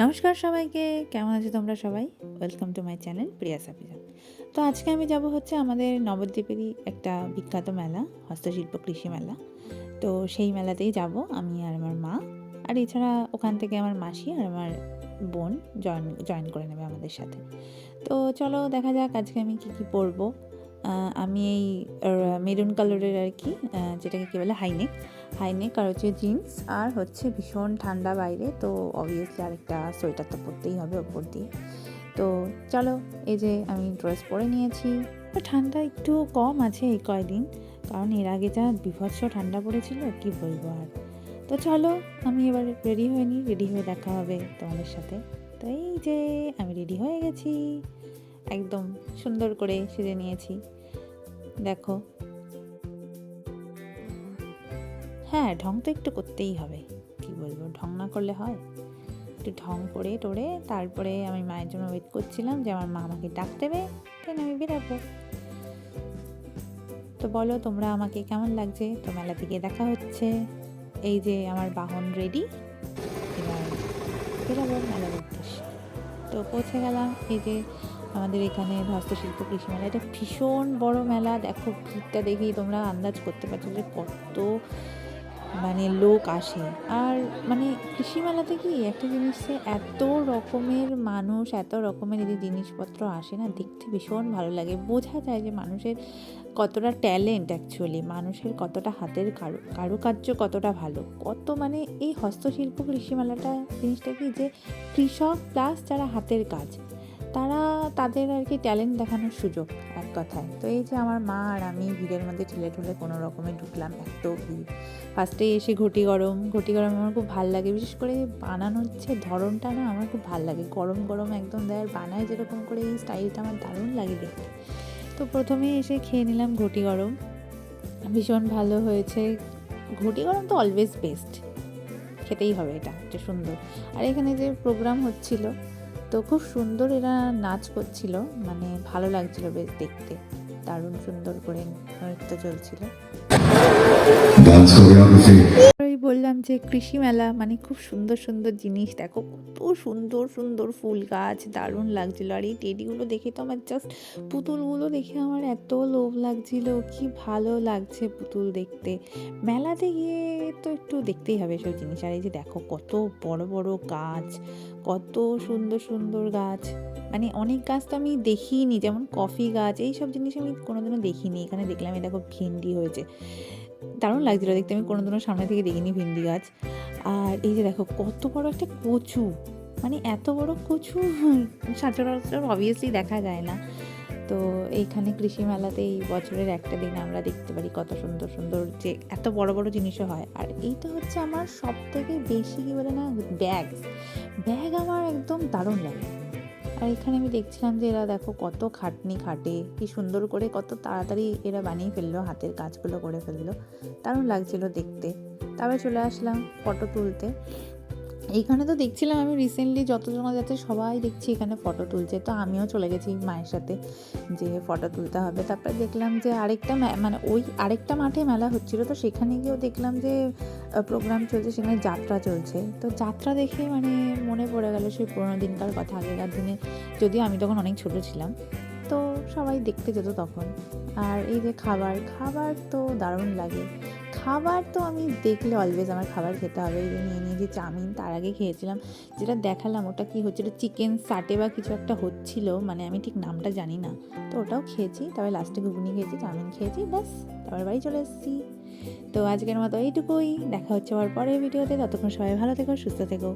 নমস্কার সবাইকে, কেমন আছো তোমরা সবাই? Welcome to my channel Priya সাপিজা তো আজকে আমি যাব হচ্ছে আমাদের নবদ্বীপেরই একটা বিখ্যাত মেলা, হস্তশিল্প কৃষি মেলা। তো সেই মেলাতেই যাব আমি আর আমার মা। আর এছাড়া ওখান থেকে আমার মাসি আর আমার বোন জয়েন জয়েন করে নেবে আমাদের সাথে। তো চলো দেখা যাক আজকে আমি কী কী পরবো। আমি এই মেরুন কালারের আর কি যেটাকে কী বলে, হাইনেক। হাইনেক আর হচ্ছে জিন্স আর হচ্ছে ভীষণ ঠান্ডা বাইরে, তো অবভিয়াসলি আরেকটা সোয়েটার তো পরতেই হবে ওপর দিয়ে। তো চলো, এই যে আমি ড্রেস পরে নিয়েছি। ঠান্ডা একটু কম আছে এই কয়দিন, কারণ এর আগে যা বিভৎস ঠান্ডা পড়েছিল, কি বলব আর। তো চলো, আমি এবার রেডি হয়ে নিই রেডি হয়ে দেখা হবে তোমাদের সাথে। তো এই যে, আমি রেডি হয়ে গেছি। একদম সুন্দর করে সেজে নিয়েছি। দেখো। হ্যাঁ ঢং তো একটু করতেই হবে। কি বলব, ঢং না করলে হয়? একটু ঢং করে টোরে তারপরে আমি মায়ের জন্য ওয়েট করছিলাম যে আমার মা আমাকে ডাক দেবে দেন আমি বেরাবো। তো বলো, তোমরা আমাকে কেমন লাগছে? তো মেলা থেকে দেখা হচ্ছে। এই যে আমার বাহন রেডি এবার বেরাবো মেলার উদ্দেশ্যে। তো পৌঁছে গেলাম এই যে আমাদের এখানে হস্তশিল্প কৃষি মেলা। এটা ভীষণ বড় মেলা। দেখো, ভিড়টা দেখেই তোমরা আন্দাজ করতে পারছ যে কত মানে লোক আসে। আর মানে কৃষি মেলাতে কি একটা জিনিসে এত রকমের মানুষ, এত রকমের এই যে জিনিসপত্র আসে না, দেখতে ভীষণ ভালো লাগে। বোঝা যায় যে মানুষের কতটা ট্যালেন্ট অ্যাকচুয়ালি মানুষের কতটা হাতের কারু, কারুকার্য কতটা ভালো। কত মানে এই হস্তশিল্প কৃষি মেলাটা জিনিসটা কি যে কৃষক প্লাস যারা হাতের কাজ। তারা তাদের আর কি ট্যালেন্ট দেখানোর সুযোগ এক কথায়। তো এই যে আমার মা আর আমি ভিড়ের মধ্যে ঠেলে ঠুলে কোনো রকমে ঢুকলাম, এত ভিড়। ফার্স্টে এসে ঘটি গরম ঘটি গরম আমার খুব ভালো লাগে। বিশেষ করে বানানো হচ্ছে ধরনটা না আমার খুব ভালো লাগে। গরম গরম একদম দেয়। আর বানায় যেরকম করে এই স্টাইলটা আমার দারুণ লাগে দেখতে। তো প্রথমে এসে খেয়ে নিলাম ঘটি গরম। ভীষণ ভালো হয়েছে। ঘটি গরম তো অলওয়েজ বেস্ট খেতেই হবে এটা এটা সুন্দর। আর এখানে যে প্রোগ্রাম হচ্ছিল তো খুব সুন্দর এরা নাচ করছিল মানে ভালো লাগছিল বেশ দেখতে। দারুণ সুন্দর করে নৃত্য চলছিল। বললাম যে কৃষি মেলা মানে খুব সুন্দর সুন্দর জিনিস। দেখো কত সুন্দর সুন্দর ফুল গাছ, দারুণ লাগছিল। আর এই টেডিগুলো দেখে তো আমার জাস্ট পুতুলগুলো দেখে আমার এত লোভ লাগছিল। কি ভালো লাগছে পুতুল দেখতে। মেলাতে গিয়ে তো একটু দেখতেই হবে সব জিনিস। আর এই যে দেখো কত বড় বড় গাছ, কত সুন্দর সুন্দর গাছ। মানে অনেক গাছ তো আমি দেখিনি, যেমন কফি গাছ এই সব জিনিস আমি কোনোদিনও দেখিনি। এখানে দেখলাম এই দেখো ভেন্ডি হয়েছে। দারুণ লাগছিল দেখতে। আমি কোনোদিনও সামনে থেকে দেখিনি ভেন্ডি গাছ। আর এই যে দেখো, কত বড় একটা কচু। মানে এত বড় কচু সচরাচর অবভিয়াসলি দেখা যায় না। তো এইখানে কৃষি মেলাতে এই বছরের একটা দিন আমরা দেখতে পারি কত সুন্দর সুন্দর যে এত বড় বড় জিনিসও হয়। আর এইটা হচ্ছে আমার সব থেকে বেশি কী বলে না, ব্যাগ। ব্যাগ আমার একদম দারুণ লাগে। আর এখানে আমি দেখছিলাম যে এরা দেখো কত খাটনি খাটে, কি সুন্দর করে কত তাড়াতাড়ি এরা বানিয়ে ফেলল, হাতের কাজগুলো করে ফেলল। দারুণ লাগছিল দেখতে। তারপরে চলে আসলাম ফটো তুলতে। এইখানে তো দেখছিলাম আমি রিসেন্টলি যতজন যাচ্ছে সবাই দেখছি এখানে ফটো তুলছে। তো আমিও চলে গেছি মায়ের সাথে যে ফটো তুলতে হবে। তারপরে দেখলাম যে আরেকটা মানে ওই আরেকটা মাঠে মেলা হচ্ছিল। তো সেখানে গিয়েও দেখলাম যে প্রোগ্রাম চলছে, সেখানে যাত্রা চলছে। তো যাত্রা দেখে মানে মনে পড়ে গেল সেই পুরোনো দিনকার কথা, আগেকার দিনে যদিও আমি তখন অনেক ছোট ছিলাম। তো সবাই দেখতে যেত তখন। আর এই যে খাবার খাবার তো দারুণ লাগে। খাবার তো আমি দেখলে অলওয়েজ আমার খাবার খেতে হবে। এই যে নিয়ে যে চাউমিন তার আগে খেয়েছিলাম। যেটা দেখালাম ওটা কি হচ্ছিল? চিকেন সাটে বা কিছু একটা হচ্ছিল। মানে আমি ঠিক নামটা জানি না। তো ওটাও খেয়েছি। তবে লাস্টে ঘুগনি খেয়েছি, চাউমিন খেয়েছি, ব্যাস। তারপর বাড়ি চলে এসেছি। তো আজকের মতো এইটুকুই। দেখা হচ্ছে আবার পরের ভিডিওতে ততক্ষণ সবাই ভালো থেকো, সুস্থ থেকো।